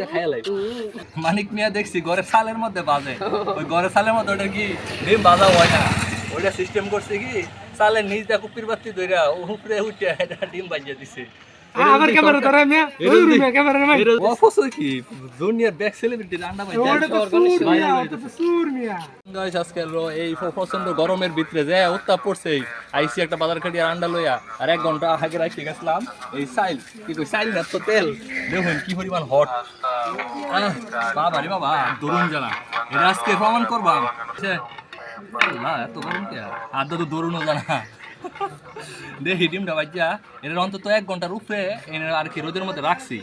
দেখাই লাই মানিক মিয়া দেখছি ঘরের সালের মধ্যে বাজে। ওই ঘরের সালের মধ্যে ওটা কি ডিম বাজা হয় না? ওইটা সিস্টেম করছে কি সালের নিজ দিয়ে কুপির বাতি ধরে উপরে উঠে এটা ডিম বাজিয়ে দিছে। আবার ক্যামেরা ধরে মিয়া। ওই রুমে ক্যামেরা নাই অফসর কি দুনিয়ার ব্যাক সেলিব্রিটি রান্না ভাই ওটা তো সুর মিয়া ওটা তো সুর মিয়া। গাইস আজকে হলো এই প্রচণ্ড গরমের ভিতরে যে উত্তাপ পড়ছে আইসি একটা বাজার কাটি আন্ডা লইয়া আর এক ঘণ্টা আগে রাখতে গেছিলাম এই সাইল কি কই সাইল না তো তেল দেখুন কি পরিমাণ হট বাবা রে বাবা দরুন জানা এটা আজকে প্রমাণ করবাম। এত গরম কে? আর তো দরুনও জানা দেখি ডিমটা বাজ্যা এটা অন্তত এক ঘণ্টার উপরে এনে আর কি রোদের মধ্যে রাখছি।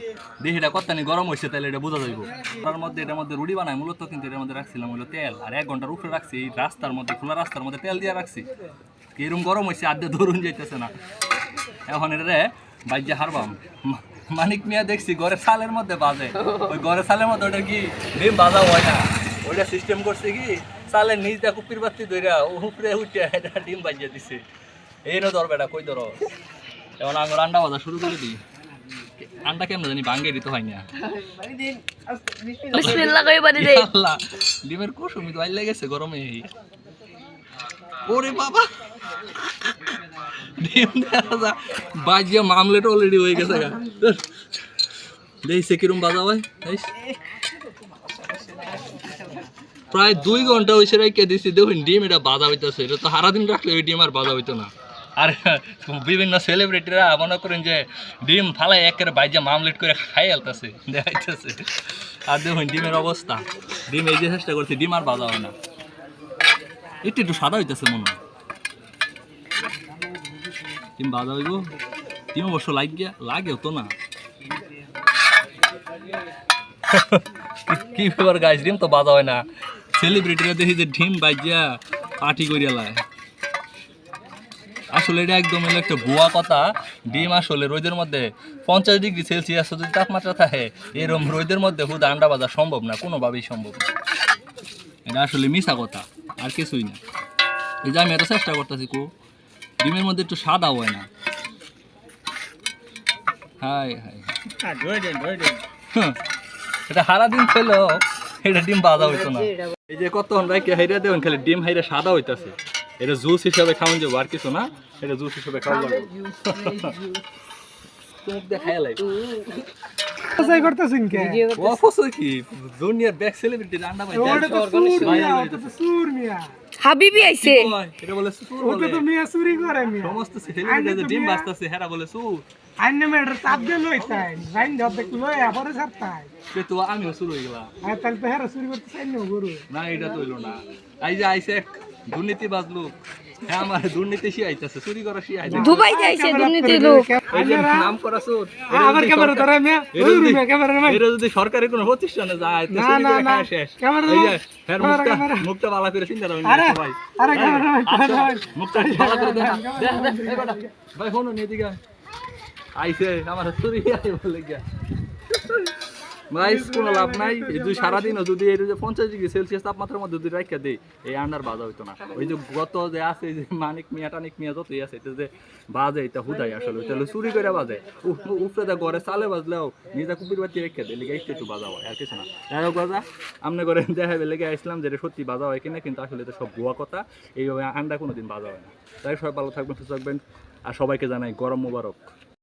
দেখি এটা কত্তানি গরম হয়েছে তাহলে এটা বোঝা যাইব। তার মধ্যে, এটার মধ্যে রুটি মূলত কিন্তু এটার মধ্যে রাখছিলাম হলো তেল। আর এক ঘণ্টার উপরে রাখছি, এই রাস্তার মধ্যে, খোলা রাস্তার মধ্যে তেল দিয়ে রাখছি। গরম হয়েছে ধরুন না। এখন বাজ্যা হারবাম। মানিক মিয়া দেখছি ঘরের সালের মধ্যে বাজে। ওই ঘরের সালের মধ্যে ওটা কি ডিম বাজা হয় না? ওইটা সিস্টেম করছে কি সালের দিয়ে কুপির বাতি ধইরা উপরে উঠে ডিম বাজিয়ে দিছে। এই নো ধর বেটা কই ধর? এখন আঙুর আন্ডা বাজা শুরু করে দিই। আন্ডা কেমন জানি ভাঙ্গে দিতে হয় না। বিসমিল্লাহ কই বাড়ি দে আল্লাহ ডিমের কুসুমি তো আইলে গেছে গরমে। ওরে বাবা। ডিম বাজিয়া মামলেট অলরেডি হয়ে গেছে গা। দেখছে কিরম বাজা হয় প্রায় দুই ঘণ্টা হয়েছে রেখে দিছি দেখুন ডিম এটা বাজা হইতেছে। এটা তো সারাদিন রাখলে ওই ডিম আর বাজা হইতো না। আর, বিভিন্ন সেলিব্রিটিরা মনে করেন যে ডিম ফালাই একের বাইজা মামলেট করে খাই আলতেছে, দেখাইতেছে। আর দেখুন ডিমের অবস্থা। ডিম এই যে চেষ্টা করছে, ডিম আর বাজা হয় না। একটু একটু সাদা হইতেছে মনে হয়। ডিম বাজা হইব। ডিম অবশ্য লাগিয়া লাগেও তো না। কি ব্যাপার গাছ ডিম তো বাজা হয় না। সেলিব্রিটিরা দেখি যে ডিম বাজিয়া পার্টি করিয়া লায়। আসলে এটা একদম হলো একটা ভুয়া কথা। ডিম আসলে রোদের মধ্যে পঞ্চাশ ডিগ্রি সেলসিয়াস যদি তাপমাত্রা থাকে এরকম রোদের মধ্যে হুদা আন্ডা বাজা সম্ভব না কোনোভাবেই সম্ভব না। এটা আসলে মিশা কথা আর কিছুই না। এই যে আমি এত চেষ্টা করতেছি কু ডিমের মধ্যে একটু সাদা হয় না। হাই হাই এটা সারা দিন খেলো এটা ডিম বাজা হইতো না। এই যে কতক্ষণ রাখি হাইরা দেবেন খালি ডিম হাইরা সাদা হইতাছে। এটা জুস হিসাবে খাওয়ান যাব আর কিছু না এটা জুস হিসাবে খাওয়া যাবে চোখ দিয়ে খাইয়া লাগবে করতেছেন কে? অফসর কি? দুনিয়ার ব্যাক সেলিব্রিটি রান্না ভাই ওটা তো সুর মিয়া ওটা তো সুর মিয়া হাবিবি আইছে। এটা বলে সুর ওটা তো মিয়া চুরি করে মিয়া। সমস্ত সেলিব্রিটি ডিম বাজতাছে হেরা বলে সুর। আইনে মেয়েটার চাপ লই তাই। রাইন ধর দেখু লই আবারে ছাড়তাই সে তো আমিও শুরু হয়ে গেলাম। আর তাহলে তো হেরা চুরি করতে চাই না গরু। না এটা তো হইল না। এই যে আইসে এক দুর্নীতি বাজলো হ্যাঁ আমার দুর্নীতি শিয়াইতেছে চুরি করা শিয়াইতেছে দুবাই যাইছে দুর্নীতি লোক। এই নাম করা সুর আবার ক্যামেরা ধরে মিয়া। ওই রুমে ক্যামেরা নাই এটা যদি সরকারি কোনো প্রতিষ্ঠানে যায় না, চুরি না, না। শেষ। ক্যামেরা এই যে নাই। হ্যাঁ ক্যামেরা, মুখটা মুখটা ভালো করে চিন্তা করবেন আরে আরে ক্যামেরা নাই মুখটা ভালো করে দেখা দেখ দেখ ভাই ফোন নিয়ে দিকে আয়। আইছে আমার চুরি আই বলে গিয়া। ভাই কোনো লাভ নাই। যদি যে যদি দেই, এই বাজা গত যে আছে যে মানিক মিয়া, টানিক মিয়া যতই আছে যে বাজে বাজে। ঘরে চালে বাজলেও নিজে কুপির বাতি রেখে দেয় একটু বাজা হয়, আর কিছু না। হোক বাজা, আমনে করে দেখা লেগে আসলাম যে সত্যি বাজা হয় কিনা, কিন্তু আসলে এটা সব ভুয়া কথা। এইভাবে আন্ডা কোনোদিন বাজা হয় না। তাই সবাই ভালো থাকবেন, সুস্থ থাকবেন, আর সবাইকে জানাই গরম মোবারক।